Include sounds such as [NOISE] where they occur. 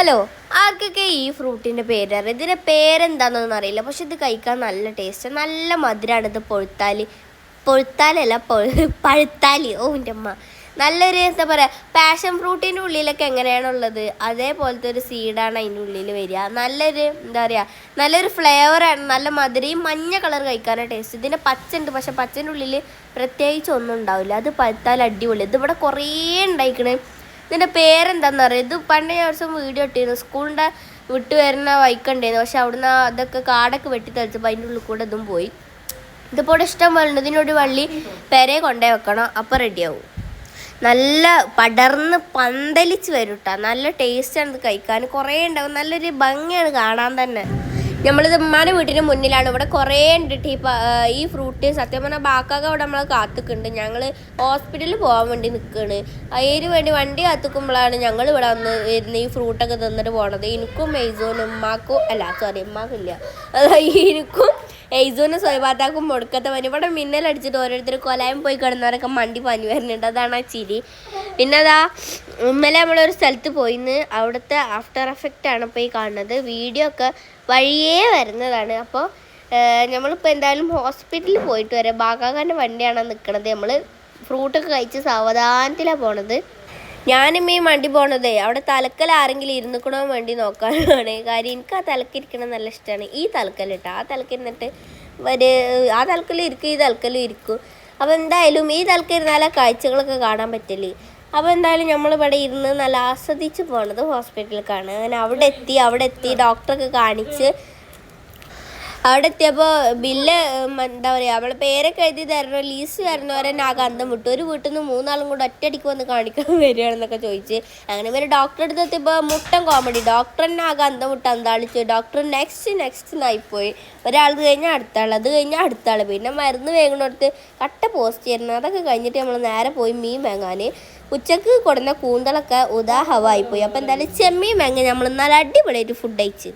Hello ആർക്കൊക്കെ ഈ ഫ്രൂട്ടിന്റെ പേരറിയാം? ഇതിന്റെ പേരെന്താണെന്നൊന്നും അറിയില്ല. പക്ഷെ ഇത് കഴിക്കാൻ നല്ല ടേസ്റ്റ് നല്ല മധുരമാണ് ഇത് പൊഴുത്താൽ പൊഴുത്താലല്ല പൊഴു പഴുത്താൽ ഓ എന്റെ അമ്മ. നല്ലൊരു എന്താ പറയുക പാഷൻ ഫ്രൂട്ടിന്റെ ഉള്ളിലൊക്കെ എങ്ങനെയാണുള്ളത്? അതേപോലത്തെ ഒരു സീഡാണ് അതിന്റെ ഉള്ളിൽ വരിക. നല്ലൊരു എന്താ പറയുക നല്ലൊരു ഫ്ലേവറാണ് നല്ല മധുരയും മഞ്ഞ കളർ കഴിക്കാനാണ് ടേസ്റ്റ് ഇതിന്റെ പച്ച ഉണ്ട്. പക്ഷെ പച്ചന്റെ ഉള്ളിൽ പ്രത്യേകിച്ച് ഒന്നും ഉണ്ടാവില്ല. അത് പഴുത്താൽ അടിപൊളി. ഇതിവിടെ കുറേ ഉണ്ടായിക്കണേ. ഇതിന്റെ പേരെന്താണെന്ന് അറിയാം. ഇത് പണ്ട് ഞാൻ ദിവസം വീഡിയോ ഇട്ടിരുന്നു. സ്കൂളിന്റെ വിട്ട് വരുന്ന വൈക്കുണ്ടായിരുന്നു. പക്ഷെ അവിടുന്ന് അതൊക്കെ കാടൊക്കെ വെട്ടി തെളിച്ചപ്പോൾ അതിന്റെ ഉള്ളിൽ കൂടെ ഇതും പോയി. ഇതിപ്പോൾ ഇഷ്ടം പോലെ ഇതിനൊരു വള്ളി പെരെ കൊണ്ടേ വെക്കണം. അപ്പം റെഡിയാവും നല്ല പടർന്ന് പന്തലിച്ച് വരും കേട്ടോ നല്ല ടേസ്റ്റാണ് ഇത് കഴിക്കാൻ. കുറേ ഉണ്ടാവും. നല്ലൊരു ഭംഗിയാണ് കാണാൻ തന്നെ. നമ്മളിത് ഉമ്മാന്റെ വീട്ടിന് മുന്നിലാണ്. ഇവിടെ കുറേ ഉണ്ട് ട്ടോ ഈ ഈ ഫ്രൂട്ട് സത്യം പറഞ്ഞാൽ ബാക്കൊക്കെ അവിടെ നമ്മളെ കാത്തുക്കുണ്ട്. ഞങ്ങൾ ഹോസ്പിറ്റലിൽ പോകാൻ വേണ്ടി നിൽക്കുകയാണ് അതിന് വേണ്ടി വണ്ടി കാത്തുക്കുമ്പോഴാണ് ഞങ്ങൾ ഇവിടെ വന്ന് ഇരുന്ന് ഈ ഫ്രൂട്ടൊക്കെ തിന്നിട്ട് പോണത്. എനിക്കും മെയ്സോനും ഉമ്മാക്കും അല്ല സോറി ഉമ്മാക്കില്ല. എനിക്കും എയ്സൂന് സ്വയഭാത്താക്കും മുടക്കത്തെ പനി ഇവിടെ മിന്നലടിച്ചിട്ട് ഓരോരുത്തർ കൊലായം പോയി കിടന്നവരൊക്കെ മണ്ടി പനി വരുന്നുണ്ട്. അതാണ് ആ ചിരി. പിന്നെ അതാ ഇന്നലെ നമ്മളൊരു സ്ഥലത്ത് പോയിന്ന്. അവിടുത്തെ ആഫ്റ്റർ എഫക്റ്റ് ആണ് ഇപ്പോൾ ഈ കാണുന്നത്. വീഡിയോ ഒക്കെ വഴിയേ വരുന്നതാണ്. അപ്പോൾ നമ്മളിപ്പോൾ എന്തായാലും ഹോസ്പിറ്റലിൽ പോയിട്ട് വരാം. ബാഗാകാന്റെ വണ്ടിയാണ് നിൽക്കുന്നത് നമ്മൾ ഫ്രൂട്ടൊക്കെ കഴിച്ച് സാവധാനത്തിലാണ് പോണത്. ഞാനും ഈ വണ്ടി പോണതേ. അവിടെ തലക്കൽ ആരെങ്കിലും ഇരുന്നിക്കണോ വേണ്ടി നോക്കാനാണ്. കാര്യം എനിക്ക് ആ തലക്കിരിക്കണം നല്ല ഇഷ്ടമാണ് ഈ തലക്കൽ കേട്ടോ ആ തലക്കിരുന്നിട്ട് ഒരു ആ തലക്കലും ഇരിക്കും ഈ തലക്കലും ഇരിക്കും. അപ്പോൾ എന്തായാലും ഈ തലക്കിരുന്നാലേ കാഴ്ചകളൊക്കെ കാണാൻ പറ്റില്ലേ അപ്പോൾ എന്തായാലും നമ്മളിവിടെ ഇരുന്ന് നല്ല ആസ്വദിച്ച് പോണത് ഹോസ്പിറ്റലിലേക്കാണ് അങ്ങനെ അവിടെ എത്തി അവിടെ എത്തി ഡോക്ടറൊക്കെ കാണിച്ച് അവിടെ എത്തിയപ്പോൾ ബില്ല് എന്താ പറയുക അവളെ പേരൊക്കെ എഴുതി തരണോ ലീസ് തരണവരെ ആകെ അന്തം വിട്ടു. ഒരു വീട്ടിൽ നിന്ന് മൂന്നാളും കൂടെ ഒറ്റയടിക്ക് വന്ന് കാണിക്കാൻ [LAUGHS] വരികയാണെന്നൊക്കെ ചോദിച്ച്. അങ്ങനെ ഇവർ ഡോക്ടറെ അടുത്ത് എത്തിയപ്പോൾ മുട്ടൻ കോമഡി ഡോക്ടറിനെ ആകെ അന്തം വിട്ട് അന്താളിച്ചു. ഡോക്ടർ നെക്സ്റ്റ് നെക്സ്റ്റ് എന്നായിപ്പോയി ഒരാൾ കഴിഞ്ഞാൽ അടുത്ത അത് കഴിഞ്ഞാൽ അടുത്ത പിന്നെ മരുന്ന് വേങ്ങണടുത്ത് കട്ട പോസ്റ്റ് ചെയ്യുന്നത് അതൊക്കെ കഴിഞ്ഞിട്ട് നമ്മൾ നേരെ പോയി മീൻ വാങ്ങാൻ ഉച്ചയ്ക്ക് കൊടുന്ന കൂന്തളൊക്കെ ഉദാഹവായിപ്പോയി അപ്പോൾ എന്തായാലും ചെമ്മീൻ വാങ്ങി നമ്മൾ നല്ല അടിപൊളിയായിട്ട് ഫുഡ് കഴിച്ച്.